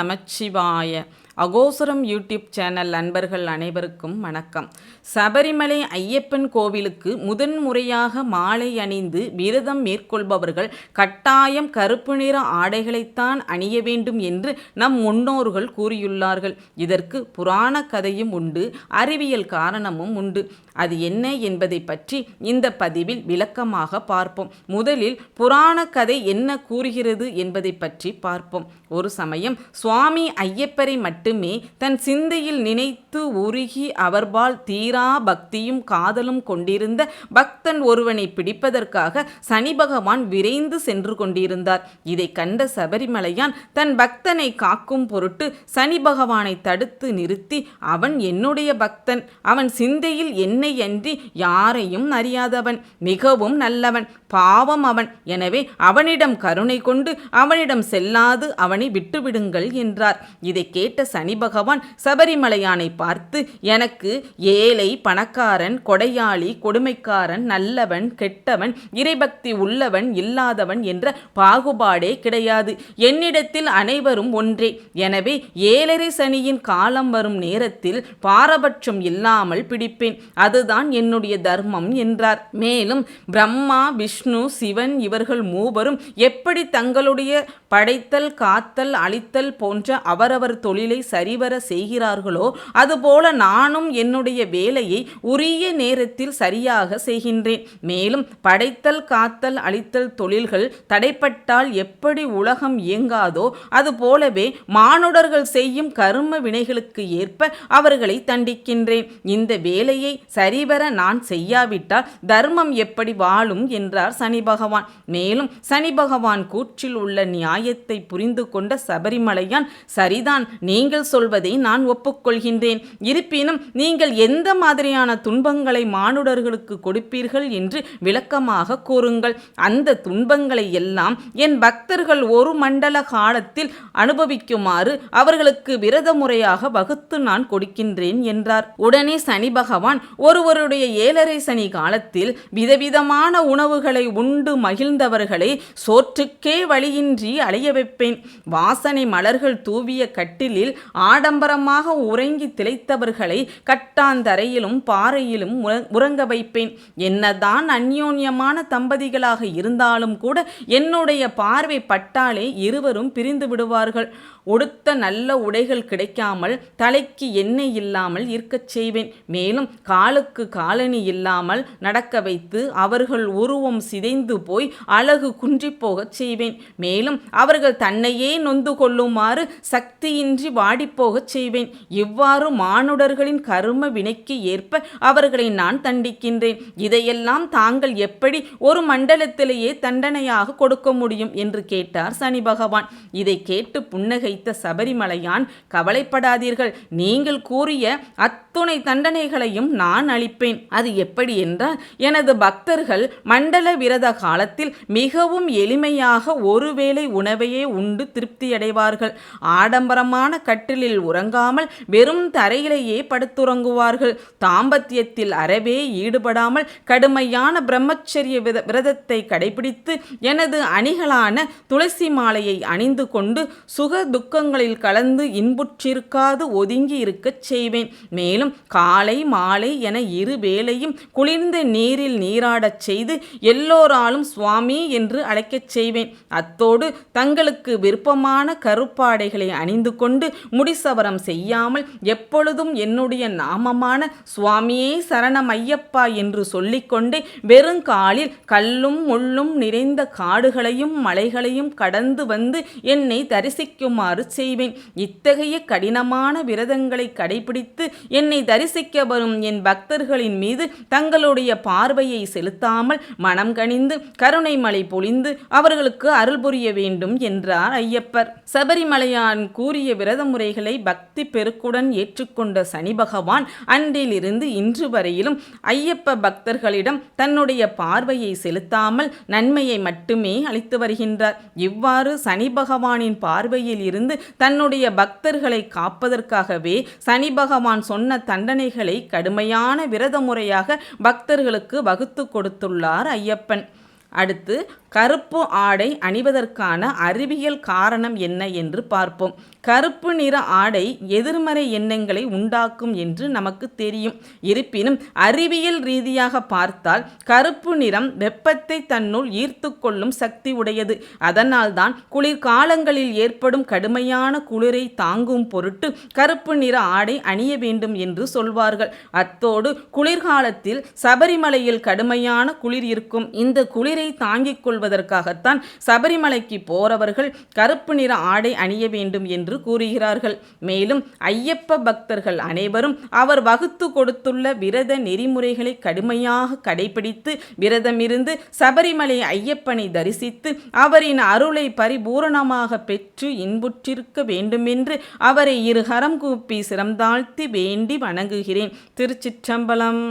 நமச்சிவாய. அகோசரம் YouTube channel நண்பர்கள் அனைவருக்கும் வணக்கம். சபரிமலை ஐயப்பன் கோவிலுக்கு முதன்முறையாக மாலை அணிந்து விரதம் மேற்கொள்பவர்கள் கட்டாயம் கருப்பு நிற ஆடைகளைத்தான் அணிய வேண்டும் என்று நம் முன்னோர்கள் கூறியுள்ளார்கள். இதற்கு புராண கதையும் உண்டு அறிவியல் காரணமும் உண்டு. அது என்ன என்பதை பற்றி இந்த பதிவில் விளக்கமாக பார்ப்போம். முதலில் புராண கதை என்ன கூறுகிறது என்பதை பற்றி பார்ப்போம். ஒரு சமயம் சுவாமி ஐயப்பரை தன் சிந்தையில் நினைத்து உருகி அவர்பால் தீரா பக்தியும் காதலும் கொண்டிருந்த பக்தன் ஒருவனை பிடிப்பதற்காக சனி பகவான் விரைந்து சென்று கொண்டிருந்தார். இதை கண்ட சபரிமலையான் தன் பக்தனை காக்கும் பொருட்டு சனி பகவானை தடுத்து நிறுத்தி அவன் என்னுடைய பக்தன். அவன் சிந்தையில் என்னை அன்றி யாரையும் அறியாதவன். மிகவும் நல்லவன். பாவம் அவன். எனவே அவனிடம் கருணை கொண்டு அவனிடம் செல்லாது அவனை விட்டுவிடுங்கள் என்றார். இதை கேட்ட சனி பகவான் சபரிமலையானை பார்த்து எனக்கு ஏழை பணக்காரன் கொடையாளி கொடுமைக்காரன் நல்லவன் கெட்டவன் இறைபக்தி உள்ளவன் இல்லாதவன் என்ற பாகுபாடே கிடையாது. என்னிடத்தில் அனைவரும் ஒன்றே. எனவே ஏழரை சனியின் காலம் வரும் நேரத்தில் பாரபட்சம் இல்லாமல் பிடிப்பேன். அதுதான் என்னுடைய தர்மம் என்றார். மேலும் பிரம்மா விஷ்ணு சிவன் இவர்கள் மூவரும் எப்படி தங்களுடைய படைத்தல் காத்தல் அழித்தல் போன்ற அவரவர் தொழிலை சரிவர செய்கிறார்களோ அதுபோல நானும் என்னுடைய வேலையை உரிய நேரத்தில் சரியாக செய்கின்றேன். மேலும் படைத்தல் காத்தல் அழித்தல் தொழில்கள் தடைப்பட்டால் எப்படி உலகம் இயங்காதோ அதுபோலவே மானுடர்கள் செய்யும் கரும வினைகளுக்கு ஏற்ப அவர்களை தண்டிக்கின்றேன். இந்த வேலையை சரிவர நான் செய்யாவிட்டால் தர்மம் எப்படி வாழும் என்றார் சனி பகவான். மேலும் சனி பகவான் கூற்றில் உள்ள நியாயத்தை புரிந்து கொண்ட சபரிமலையான் சரிதான் நீங்கள் சொல்வதை நான் ஒப்புக்கொள்கின்றேன். இருப்பினும் நீங்கள் எந்த மாதிரியான துன்பங்களை மானுடர்களுக்கு கொடுப்பீர்கள் என்று விளக்கமாக கூறுங்கள். அந்த துன்பங்களை எல்லாம் என் பக்தர்கள் ஒரு மண்டல காலத்தில் அனுபவிக்குமாறு அவர்களுக்கு விரத முறையாக வகுத்து நான் கொடுக்கின்றேன் என்றார். உடனே சனி பகவான் ஒருவருடைய ஏழரை சனி காலத்தில் விதவிதமான உணவுகளை உண்டு மகிழ்ந்தவர்களை சோற்றுக்கே வழியின்றி அலைய வைப்பேன். வாசனை மலர்கள் தூவிய கட்டிலில் ஆடம்பரமாக உறங்கி திளைத்தவர்களை கட்டாந்தரையிலும் பாறையிலும் உற- உறங்க வைப்பேன். என்னதான் அந்யோன்யமான தம்பதிகளாக இருந்தாலும் கூட என்னுடைய பார்வை பட்டாலே இருவரும் பிரிந்து விடுவார்கள். உடுத்த நல்ல உடைகள் கிடைக்காமல் தலைக்கு எண்ணெய் இல்லாமல் இருக்கச் செய்வேன். மேலும் காலுக்கு காலணி இல்லாமல் நடக்க வைத்து அவர்கள் உருவம் சிதைந்து போய் அழகு குன்றிப்போகச் செய்வேன். மேலும் அவர்கள் தன்னையே நொந்து கொள்ளுமாறு சக்தியின்றி வாடிப்போகச் செய்வேன். இவ்வாறு மானுடர்களின் கரும வினைக்கு ஏற்ப அவர்களை நான் தண்டிக்கின்றேன். இதையெல்லாம் தாங்கள் எப்படி ஒரு மண்டலத்திலேயே தண்டனையாக கொடுக்க முடியும்? என்று கேட்டார் சனி பகவான். இதை கேட்டு புன்னகை புன்னகைத்த சபரிமலையான் கவலைப்படாதீர்கள். நீங்கள் கூறிய அத்துணை தண்டனைகளையும் நான் அளிப்பேன். அது எப்படி என்றால் எனது பக்தர்கள் மண்டல விரத காலத்தில் மிகவும் எளிமையாக ஒருவேளை உணவையே உண்டு திருப்தியடைவார்கள். ஆடம்பரமான கட்டிலில் உறங்காமல் வெறும் தரையிலேயே படுத்துறங்குவார்கள். தாம்பத்தியத்தில் அறவே ஈடுபடாமல் கடுமையான பிரம்மச்சரிய வித- விரதத்தை கடைபிடித்து எனது அணிகளான துளசி மாலையை அணிந்து கொண்டு சுக துக்கங்களில் கலந்து இன்புற்றிருக்காது ஒதுங்கி இருக்கச் செய்வேன். மேலும் காலை மாலை என இரு வேளையும் குளிர்ந்த நீரில் நீராடச் செய்து எல்லோராலும் சுவாமி என்று அழைக்கச் செய்வேன். அத்தோடு தங்களுக்கு விருப்பமான கருப்பாடைகளை அணிந்து கொண்டு முடிசவரம் செய்யாமல் எப்பொழுதும் என்னுடைய நாமமான சுவாமியே சரணம் ஐயப்பா என்று சொல்லிக்கொண்டே வெறுங்காலில் கல்லும் முள்ளும் நிறைந்த காடுகளையும் மலைகளையும் கடந்து வந்து என்னை தரிசிக்குமாறு செய்வேன். இத்தகைய கடினமான விரதங்களை கடைபிடித்து என்னை தரிசிக்க வரும் என் பக்தர்களின் மீது தங்களுடைய பார்வையை செலுத்தாமல் மனம் கனிந்து கருணை மலை பொழிந்து அவர்களுக்கு அருள் புரிய வேண்டும் என்றார் ஐயப்பர். சபரிமலையான் கூறிய விரத முறைகளை பக்தி பெருக்குடன் ஏற்றுக்கொண்ட சனி பகவான் அன்றிலிருந்து இன்று வரையிலும் ஐயப்ப பக்தர்களிடம் தன்னுடைய பார்வையை செலுத்தாமல் நன்மையை மட்டுமே அளித்து வருகின்றார். இவ்வாறு சனி பகவானின் பார்வையில் இருந்து தன்னுடைய பக்தர்களை காப்பதற்காகவே சனி பகவான் சொன்ன தண்டனைகளை கடுமையான விரத முறையாக பக்தர்களுக்கு வகுத்து கொடுத்துள்ளார் ஐயப்பன். அடுத்து கருப்பு ஆடை அணிவதற்கான அறிவியல் காரணம் என்ன என்று பார்ப்போம். கருப்பு நிற ஆடை எதிர்மறை எண்ணங்களை உண்டாக்கும் என்று நமக்கு தெரியும். இருப்பினும் அறிவியல் ரீதியாக பார்த்தால் கருப்பு நிறம் வெப்பத்தை தன்னுள் ஈர்த்து கொள்ளும் சக்தி உடையது. அதனால்தான் குளிர்காலங்களில் ஏற்படும் கடுமையான குளிரை தாங்கும் பொருட்டு கருப்பு நிற ஆடை அணிய வேண்டும் என்று சொல்வார்கள். அத்தோடு குளிர்காலத்தில் சபரிமலையில் கடுமையான குளிர் இருக்கும். இந்த குளிரை தாங்கிக் கொள்வதற்காகத்தான் சபரிமலைக்கு போறவர்கள் கருப்பு நிற ஆடை அணிய வேண்டும் என்று கூறுகிறார்கள். மேலும் ஐயப்ப பக்தர்கள் அனைவரும் அவர் வகுத்து கொடுத்துள்ள விரத நெறிமுறைகளை கடுமையாக கடைபிடித்து விரதமிருந்து சபரிமலை ஐயப்பனை தரிசித்து அவரின் அருளை பரிபூரணமாக பெற்று இன்புற்றிருக்க வேண்டுமென்று அவரை இரு கரம் கூப்பி சிரம்தாழ்த்தி வேண்டி வணங்குகிறேன். திருச்சிற்றம்பலம்.